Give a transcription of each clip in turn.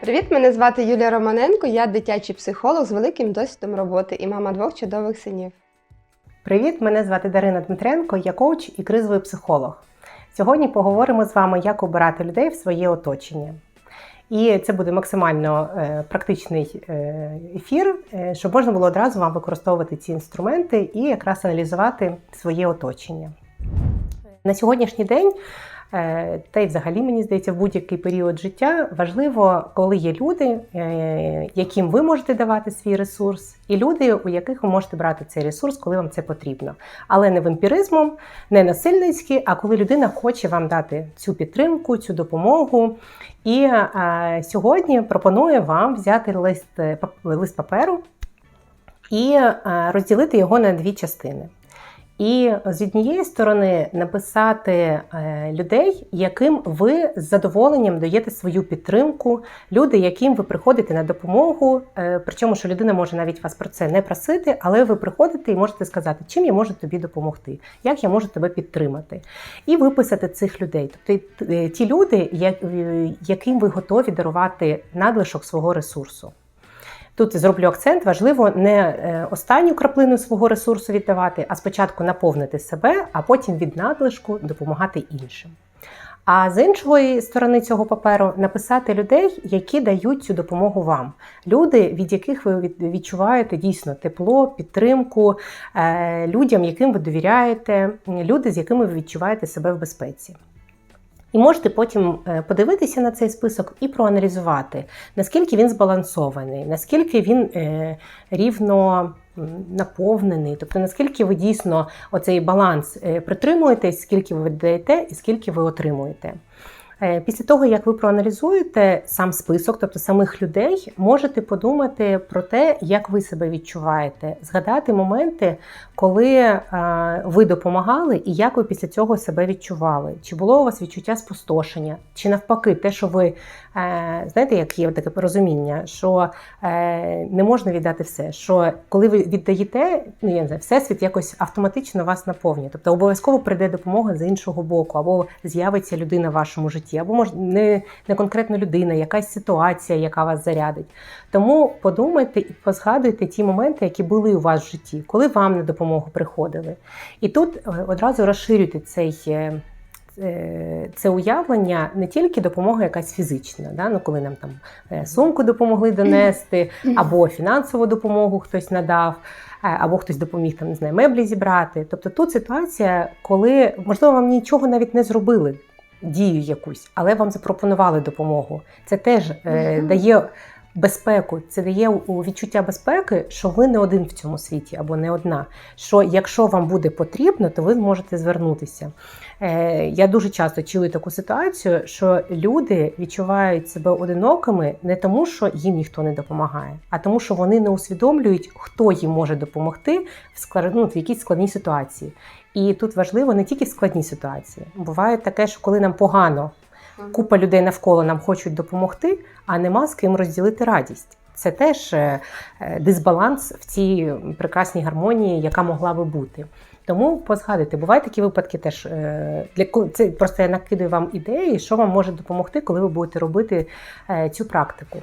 Привіт, мене звати Юлія Романенко. Я дитячий психолог з великим досвідом роботи і мама двох чудових синів. Привіт, мене звати Дарина Дмитренко, я коуч і кризовий психолог. Сьогодні поговоримо з вами, як обирати людей в своє оточення. І це буде максимально е, практичний е, ефір, е, щоб можна було одразу вам використовувати ці інструменти і якраз аналізувати своє оточення. На сьогоднішній день, е, та й взагалі мені здається, в будь-який період життя важливо, коли є люди, е, яким ви можете давати свій ресурс, і люди, у яких ви можете брати цей ресурс, коли вам це потрібно. Але не вампіризмом, не насильницьки, а коли людина хоче вам дати цю підтримку, цю допомогу. І е, сьогодні пропоную вам взяти лист, лист паперу і розділити його на дві частини. І з однієї сторони написати е, людей, яким ви з задоволенням даєте свою підтримку, люди, яким ви приходите на допомогу. е, Причому, що людина може навіть вас про це не просити, але ви приходите і можете сказати, чим я можу тобі допомогти, як я можу тебе підтримати, і виписати цих людей. Тобто е, ті люди, яким ви готові дарувати надлишок свого ресурсу. Тут зроблю акцент, важливо не е, останню краплину свого ресурсу віддавати, а спочатку наповнити себе, а потім від надлишку допомагати іншим. А з іншої сторони цього паперу написати людей, які дають цю допомогу вам. Люди, від яких ви від- відчуваєте дійсно тепло, підтримку, е, людям, яким ви довіряєте, люди, з якими ви відчуваєте себе в безпеці. І можете потім е, подивитися на цей список і проаналізувати, наскільки він збалансований, наскільки він е, рівно наповнений, тобто наскільки ви дійсно оцей баланс е, притримуєтесь, скільки ви віддаєте і скільки ви отримуєте. Е, Після того, як ви проаналізуєте сам список, тобто самих людей, можете подумати про те, як ви себе відчуваєте, згадати моменти, коли е, ви допомагали і як ви після цього себе відчували. Чи було у вас відчуття спустошення, чи навпаки, те, що ви е, знаєте, як є таке порозуміння, що не можна віддати все. Що коли ви віддаєте, ну я не знаю, всесвіт якось автоматично вас наповнює. Тобто обов'язково прийде допомога з іншого боку, або з'явиться людина в вашому житті, або може не, не конкретно людина, якась ситуація, яка вас зарядить. Тому подумайте і позгадуйте ті моменти, які були у вас в житті, коли вам на допомогу приходили. І тут е, одразу розширюйте цей. е, е, Це уявлення не тільки допомога якась фізична, да? ну, коли нам там сумку допомогли донести, або фінансову допомогу хтось надав, або хтось допоміг там, не знаю, меблі зібрати. Тобто тут ситуація, коли можливо вам нічого навіть не зробили, дію якусь, але вам запропонували допомогу. Це теж е, дає безпеку, це дає відчуття безпеки, що ви не один в цьому світі або не одна. Що якщо вам буде потрібно, то ви зможете звернутися. Е, я дуже часто чую таку ситуацію, що люди відчувають себе одинокими не тому, що їм ніхто не допомагає, а тому, що вони не усвідомлюють, хто їм може допомогти в склад... ну, в якійсь складній ситуації. І тут важливо не тільки в складній ситуації. Буває таке, що коли нам погано, купа людей навколо нам хочуть допомогти, а нема з ким розділити радість. Це теж е, е, дисбаланс в цій прекрасній гармонії, яка могла би бути. Тому позгадуйте, бувають такі випадки теж е, для це просто я накидаю вам ідеї, що вам може допомогти, коли ви будете робити цю практику.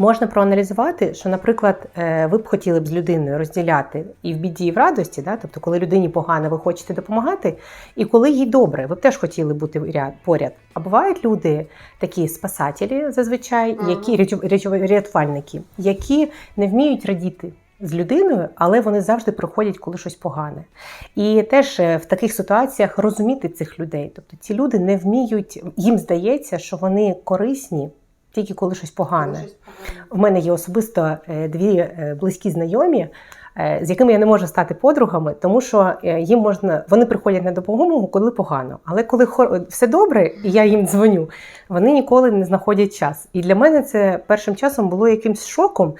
Можна проаналізувати, що, наприклад, е, ви б хотіли б з людиною розділяти і в біді, і в радості, да? тобто, коли людині погано, ви хочете допомагати, і коли їй добре, ви б теж хотіли бути ряд- поряд. А бувають люди, такі спасателі зазвичай, які ряту- ряту- рятувальники, які не вміють радіти. З людиною, але вони завжди приходять, коли щось погане. І теж е, в таких ситуаціях розуміти цих людей. Тобто ці люди не вміють, їм здається, що вони корисні тільки коли щось погане. У мене є особисто е, дві е, близькі знайомі, е, з якими я не можу стати подругами, тому що їм можна вони приходять на допомогу, коли погано. Але коли все добре, і я їм дзвоню, вони ніколи не знаходять час. І для мене це першим часом було якимсь шоком.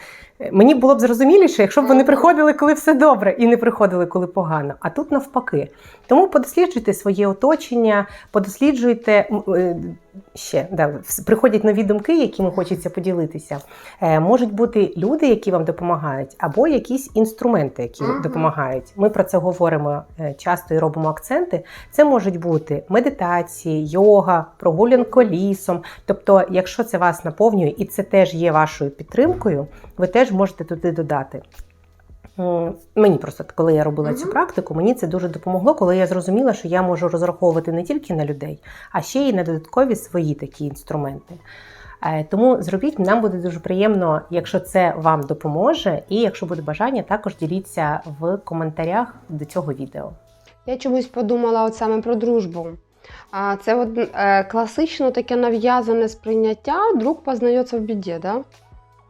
Мені було б зрозуміліше, якщо б вони приходили, коли все добре, і не приходили, коли погано. А тут навпаки. Тому подосліджуйте своє оточення, подосліджуйте е, ще да, приходять нові думки, якими хочеться поділитися. Е, можуть бути люди, які вам допомагають, або якісь інструменти, які допомагають. Ми про це говоримо е, часто і робимо акценти. Це можуть бути медитації, йога, прогулянка лісом. Тобто, якщо це вас наповнює і це теж є вашою підтримкою, ви теж можете туди додати. Мені просто, коли я робила цю практику, мені це дуже допомогло, коли я зрозуміла, що я можу розраховувати не тільки на людей, а ще й на додаткові свої такі інструменти. Е, Тому зробіть, нам буде дуже приємно, якщо це вам допоможе, і якщо буде бажання, також діліться в коментарях до цього відео. Я чомусь подумала от саме про дружбу. Це от, е, класично таке нав'язане сприйняття, друг познається в біді, да?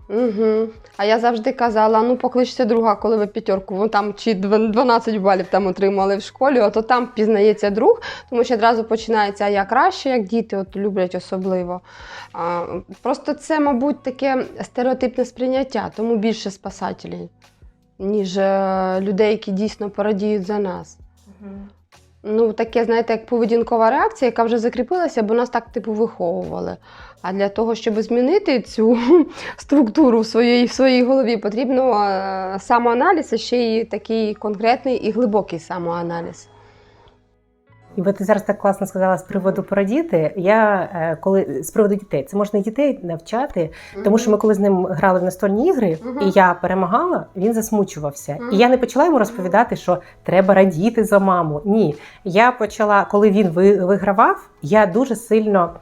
Угу. А я завжди казала: ну покличте друга, коли ви п'ятерку, вон там чи 12 балів там отримали в школі, ото там пізнається друг, тому що одразу починається «А я краще, як діти от люблять особливо. А, просто це, мабуть, таке стереотипне сприйняття, тому більше спасателів, ніж е, людей, які дійсно порадіють за нас. Ну, таке, знаєте, як поведінкова реакція, яка вже закріпилася, бо нас так типу виховували. А для того, щоб змінити цю структуру в своїй, в своїй голові, потрібно е, самоаналіз, а ще й такий конкретний і глибокий самоаналіз. І ви ти зараз так класно сказала з приводу порадіти. Я е, коли з приводу дітей, це можна дітей навчати, тому що ми коли з ним грали в настольні ігри, і я перемагала, він засмучувався. І я не почала йому розповідати, що треба радіти за маму. Ні, я почала, коли він вигравав, я дуже сильно.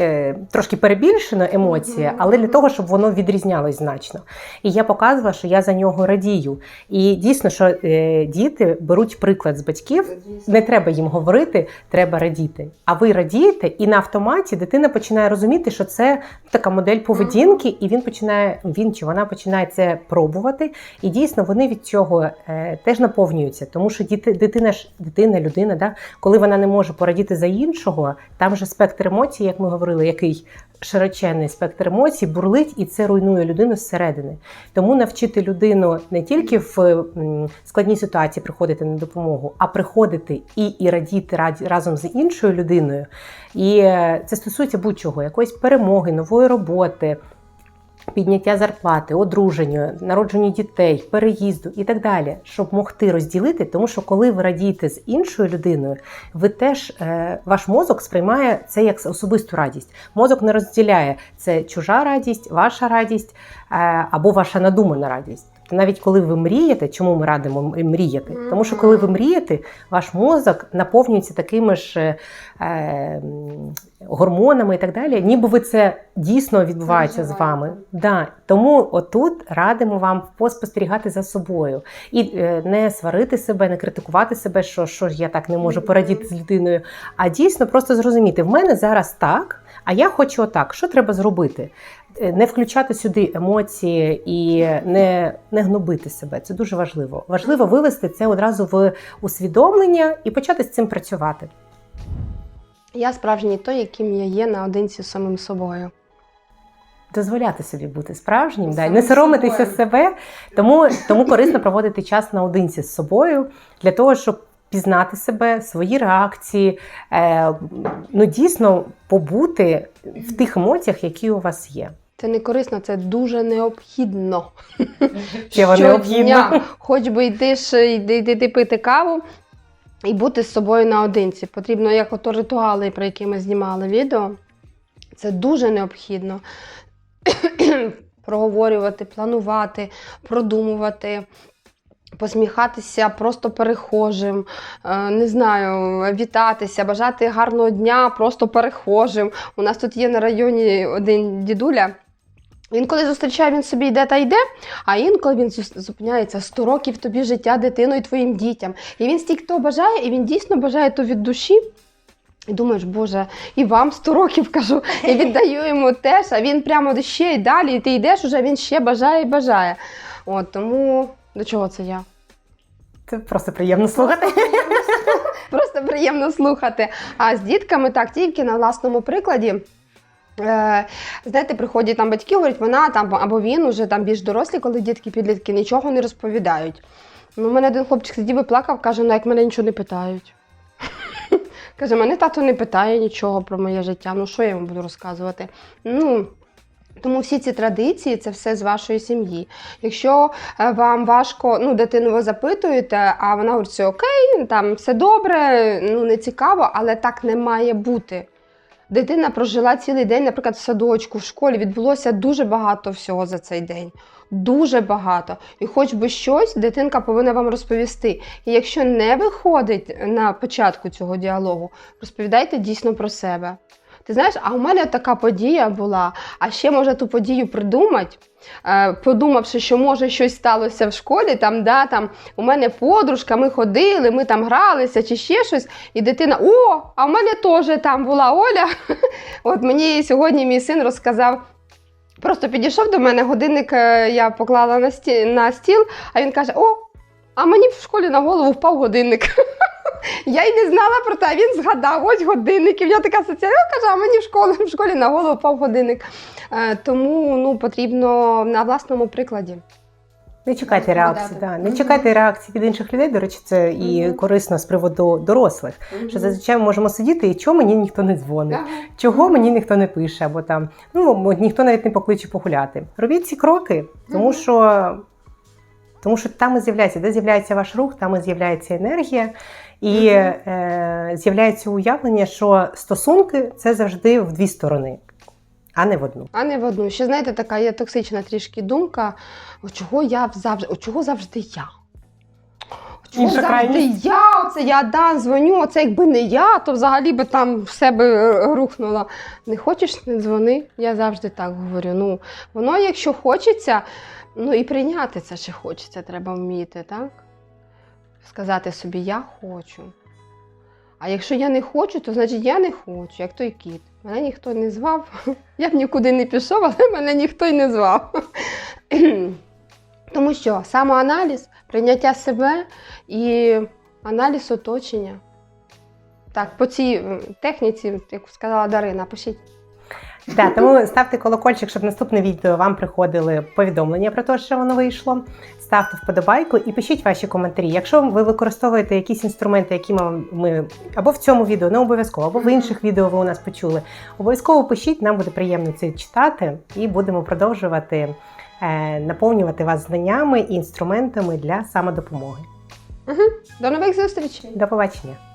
Е, Трошки перебільшена емоція, але для того, щоб воно відрізнялось значно. І я показувала, що я за нього радію. І дійсно, що е, діти беруть приклад з батьків, не треба їм говорити, треба радіти. А ви радієте, і на автоматі дитина починає розуміти, що це така модель поведінки, і він починає, він чи вона починає це пробувати. І дійсно вони від цього е, теж наповнюються. Тому що діти, дитина ж дитина, людина, да, коли вона не може порадіти за іншого, там же спектр емоцій, як ми говорили, який широченний спектр емоцій, бурлить, і це руйнує людину зсередини. Тому навчити людину не тільки в складній ситуації приходити на допомогу, а приходити і, і радіти раді- разом з іншою людиною. І е, це стосується будь-чого, якоїсь перемоги, нової роботи. Підняття зарплати, одруження, народження дітей, переїзду і так далі, щоб могти розділити, тому що коли ви радієте з іншою людиною, ви теж е, ваш мозок сприймає це як особисту радість. Мозок не розділяє це чужа радість, ваша радість е, або ваша надумана радість. Навіть коли ви мрієте, чому ми радимо мріяти? Тому що коли ви мрієте, ваш мозок наповнюється такими ж е, е, гормонами і так далі, ніби ви це дійсно відбувається з вами. Да. Тому отут радимо вам поспостерігати за собою і е, не сварити себе, не критикувати себе, що, що ж я так не можу Мгм. порадіти з людиною, а дійсно просто зрозуміти, в мене зараз так, а я хочу отак. Що треба зробити? Е, Не включати сюди емоції і не, не гнобити себе. Це дуже важливо. Важливо вивести це одразу в усвідомлення і почати з цим працювати. Я справжній той, яким я є наодинці з самим собою. Дозволяти собі бути справжнім, да, і не соромитися собою. себе. Тому, тому корисно проводити час наодинці з собою для того, щоб пізнати себе, свої реакції, е, ну дійсно побути в тих емоціях, які у вас є. Це не корисно, це дуже необхідно. Необхідно. Хоч би йти йди, йди, йди пити каву і бути з собою наодинці. Потрібно як ото ритуали, про які ми знімали відео. Це дуже необхідно. Проговорювати, планувати, продумувати. Посміхатися просто перехожим, е, не знаю, вітатися, бажати гарного дня просто перехожим. У нас тут є на районі один дідуля. Він коли зустрічає, він собі йде та йде, а інколи він зупиняється 100 років тобі життя дитину і твоїм дітям. І він стільки того бажає, і він дійсно бажає то від душі. І думаєш, Боже, і вам 100 років кажу, і віддаю йому теж, а він прямо ще й далі, і ти йдеш уже, він ще бажає і бажає. От тому до чого це я? Це просто приємно слухати. Просто приємно слухати. А з дітками так, тільки на власному прикладі. Е, знаєте, приходять там батьки, говорять, вона там або він уже там більш дорослі, коли дітки підлітки нічого не розповідають. Ну, у мене один хлопчик сидів і плакав, каже, ну як мене нічого не питають. Каже, мене тато не питає нічого про моє життя. Ну що я йому буду розказувати? Ну, тому всі ці традиції це все з вашої сім'ї. Якщо е, вам важко, ну, дитину ви запитуєте, а вона говорить, все окей, там все добре, ну не цікаво, але так не має бути. Дитина прожила цілий день, наприклад, в садочку, в школі відбулося дуже багато всього за цей день. Дуже багато. І хоч би щось, дитинка повинна вам розповісти. І якщо не виходить на початку цього діалогу, розповідайте дійсно про себе. Ти знаєш, а у мене така подія була, а ще може ту подію придумати, е, подумавши, що може щось сталося в школі, там, да, там, у мене подружка, ми ходили, ми там гралися чи ще щось, і дитина, о, а в мене теж там була Оля. От мені сьогодні мій син розказав. Просто підійшов до мене, годинник е, я поклала на стіл, на стіл, а він каже: О, а мені в школі на голову впав годинник. Я й не знала про те, він згадав, ось годинник. І в нього така асоціація, каже, а мені в школі, в школі на голову впав годинник. Е, тому ну, потрібно на власному прикладі. Не чекайте реакції, да. не чекайте реакції від інших людей. До речі, це і корисно з приводу дорослих. Що зазвичай ми можемо сидіти, і чого мені ніхто не дзвонить, чого мені ніхто не пише, або там ну ніхто навіть не покличе погуляти. Робіть ці кроки, тому що. Тому що там і з'являється, де з'являється ваш рух, там і з'являється енергія, і Мгм. е, з'являється уявлення, що стосунки це завжди в дві сторони, а не в одну. А не в одну. Ще знаєте, така є токсична трішки думка. О, чого я завжди, о, чого завжди я? О, Чого Інша завжди крайність. я? Оце я да, дзвоню, оце якби не я, то взагалі би там в себе е, рухнула. Не хочеш, не дзвони. Я завжди так говорю. Ну, воно, якщо хочеться, ну і прийняти це ще хочеться, треба вміти, так? Сказати собі, я хочу. А якщо я не хочу, то значить я не хочу, як той кіт. Мене ніхто не звав. Я б нікуди не пішов, але мене ніхто й не звав. Тому що самоаналіз, прийняття себе і аналіз оточення. Так, по цій техніці, як сказала Дарина, пишіть. Да, тому ставте колокольчик, щоб наступне відео вам приходили повідомлення про те, що воно вийшло. Ставте вподобайку і пишіть ваші коментарі. Якщо ви використовуєте якісь інструменти, які ми, ми або в цьому відео, не обов'язково, або в інших відео ви у нас почули, обов'язково пишіть, нам буде приємно це читати, і будемо продовжувати е, наповнювати вас знаннями і інструментами для самодопомоги. До нових зустрічей! До побачення!